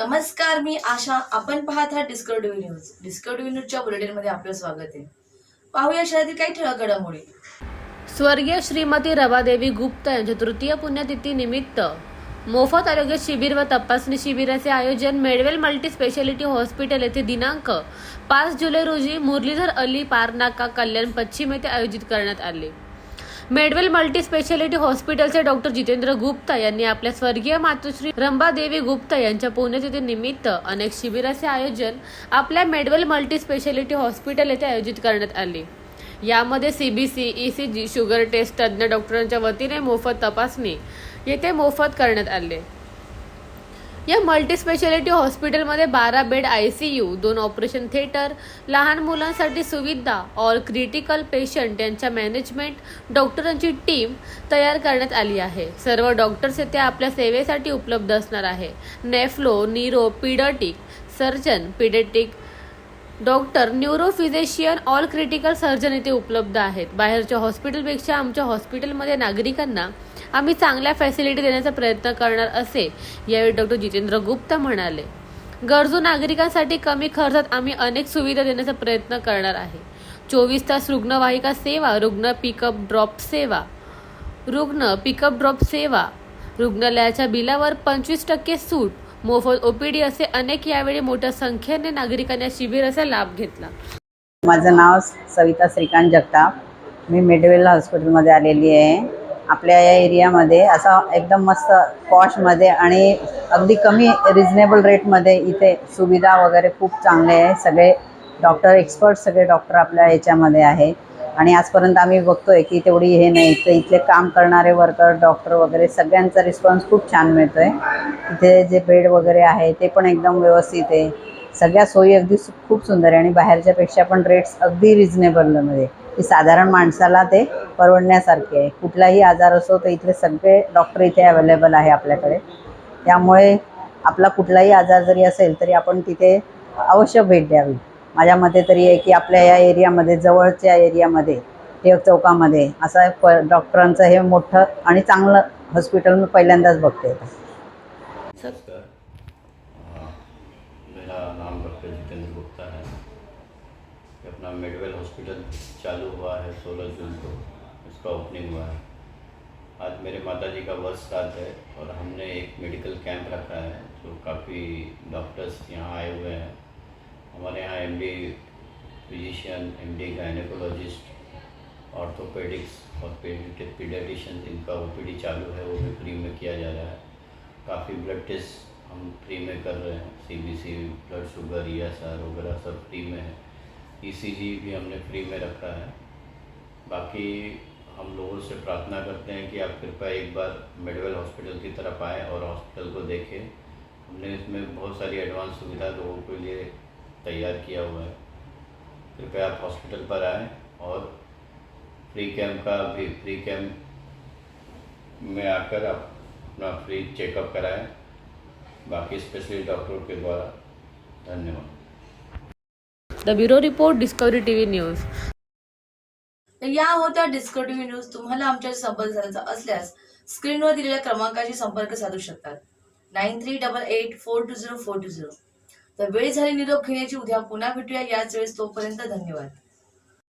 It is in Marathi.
नमस्कार मी आशा. आपण पाहत आहात डिस्कवरी न्यूज डिस्कवरी न्यूजच्या बुलेटिनमध्ये आपलं स्वागत आहे. पाहूया शहरातील काही ठळक घडामोडी स्वर्गीय श्रीमती रवादेवी गुप्त यांच्या तृतीय पुण्यतिथी निमित्त मोफत आरोग्य शिबिर व तपासणी शिबिराचे आयोजन मेडवेल मल्टी स्पेशालिटी हॉस्पिटल येथे दिनांक पाच जुलै रोजी मुरलीधर अली पारनाका कल्याण पश्चिम येथे आयोजित करण्यात आले. मेडवेल मल्टी स्पेशालिटी हॉस्पिटलचे डॉक्टर जितेंद्र गुप्ता यांनी आपल्या स्वर्गीय मातोश्री रंबादेवी गुप्ता यांच्या पुण्यतिथी निमित्त अनेक शिबिराचे आयोजन आपल्या मेडवेल मल्टी स्पेशालिटी हॉस्पिटल येथे आयोजित करण्यात आले. यामध्ये सीबीसी ईसीजी शुगर टेस्ट तज्ज्ञ डॉक्टरांच्या वतीने मोफत तपासणी येथे मोफत करण्यात आले. या मल्टीस्पेशालिटी हॉस्पिटलमध्ये बारा बेड आय सी यू दोन ऑपरेशन थिएटर लहान मुलांसाठी सुविधा ऑल क्रिटिकल पेशंट यांच्या मॅनेजमेंट डॉक्टरांची टीम तयार करण्यात आली आहे. सर्व डॉक्टर्स येथे आपल्या सेवेसाठी उपलब्ध असणार आहे. Nephro neuro paediatric surgeon paediatric doctor neurophysician all critical surgeon इथे उपलब्ध आहेत. बाहेरच्या हॉस्पिटलपेक्षा आमच्या हॉस्पिटलमध्ये नागरिकांना आम्ही चांगल्या फॅसिलिटी देण्याचा प्रयत्न करणार असे यावेळी डॉक्टर जितेंद्र गुप्ता म्हणाले. गरजू नागरिकांसाठी कमी खर्चात आम्ही अनेक सुविधा देण्याचा प्रयत्न करणार आहे. चोवीस तास रुग्णवाहिका सेवा रुग्ण पिकअप ड्रॉप सेवा रुग्ण पिकअप ड्रॉप सेवा रुग्णालयाच्या बिलावर पंचवीस टक्के सूट मोफत ओपीडी असे अनेक यावेळी मोठ्या संख्येने नागरिकांनी शिबिराचा लाभ घेतला. माझं नाव सविता श्रीकांत जगताप. मी मिडवेल हॉस्पिटलमध्ये आलेली आहे. आपल्या या एरियामध्ये असा एकदम मस्त पॉशमध्ये आणि अगदी कमी रिजनेबल रेटमध्ये इथे सुविधा वगैरे खूप चांगले आहे. सगळे डॉक्टर एक्सपर्ट सगळे डॉक्टर आपल्या याच्यामध्ये आहे. आणि आजपर्यंत आम्ही बघतोय की तेवढी हे नाही तर इथले काम करणारे वर्कर डॉक्टर वगैरे सगळ्यांचा रिस्पॉन्स खूप छान मिळतो आहे इथे जे बेड वगैरे आहे ते पण एकदम व्यवस्थित आहे. सगळ्या सोयी अगदी सु- खूप सुंदर आहे आणि बाहेरच्यापेक्षा पण रेट्स अगदी रिजनेबलमध्ये की साधारण माणसाला ते परवडण्यासारखे आहे. कुठलाही आजार असो तर इथले सगळे डॉक्टर इथे अवेलेबल आहे आपल्याकडे. त्यामुळे आपला कुठलाही आजार जरी असेल तरी आपण तिथे अवश्य भेट द्यावी. माझ्या मते तरी आहे की आपल्या या एरियामध्ये जवळच्या एरियामध्ये टिळक चौकामध्ये असं प डॉक्टरांचं हे मोठं आणि चांगलं हॉस्पिटल मी पहिल्यांदाच बघते सर मेरा नाम डॉक्टर जितेंद्र गुप्ता है। अपना मेडवेल हॉस्पिटल चालू हुआ है सोलह जून को। इसका ओपनिंग हुआ है। आज मेरे माता जी का वर्ष श्राद्ध है और हमने एक मेडिकल कैंप रखा है जो काफ़ी डॉक्टर्स यहाँ आए हुए हैं। हमारे यहाँ M D physician M D gynaecologist orthopaedics और पीडियाटिशियन इनका ओ चालू है, वो भी फ्री में किया जा रहा है। काफ़ी ब्लड टेस्ट हम फ्री में कर रहे हैं। C B C blood sugar E वगैरह सब फ्री में है। ईसीजी भी हमने फ्री में रखा है। बाकी हम लोगों से प्रार्थना करते हैं कि आप कृपया एक बार मेडिकल हॉस्पिटल की तरफ़ आएँ और हॉस्पिटल को देखें। हमने इसमें बहुत सारी एडवांस सुविधा लोगों के लिए तैयार किया हुआ है। कृपया आप हॉस्पिटल पर आएँ और फ्री कैंप का भी, फ्री कैंप में आकर आप अपना फ्री चेकअप कराएँ। बाकी स्पेशलिस्ट डॉक्टरों के द्वारा। धन्यवाद। The bureau report Discovery TV news तर या होत्या डिस्कवरी न्यूज तुम्हाला आमच्याशी संपर्क साधायचा असल्यास स्क्रीनवर दिलेल्या क्रमांकाशी संपर्क साधू शकतात. Nine three double eight four two zero four two zero तर वेळ झाली निरोप घेण्याची. उद्या पुन्हा भेटूया. याच वेळेस तोपर्यंत धन्यवाद.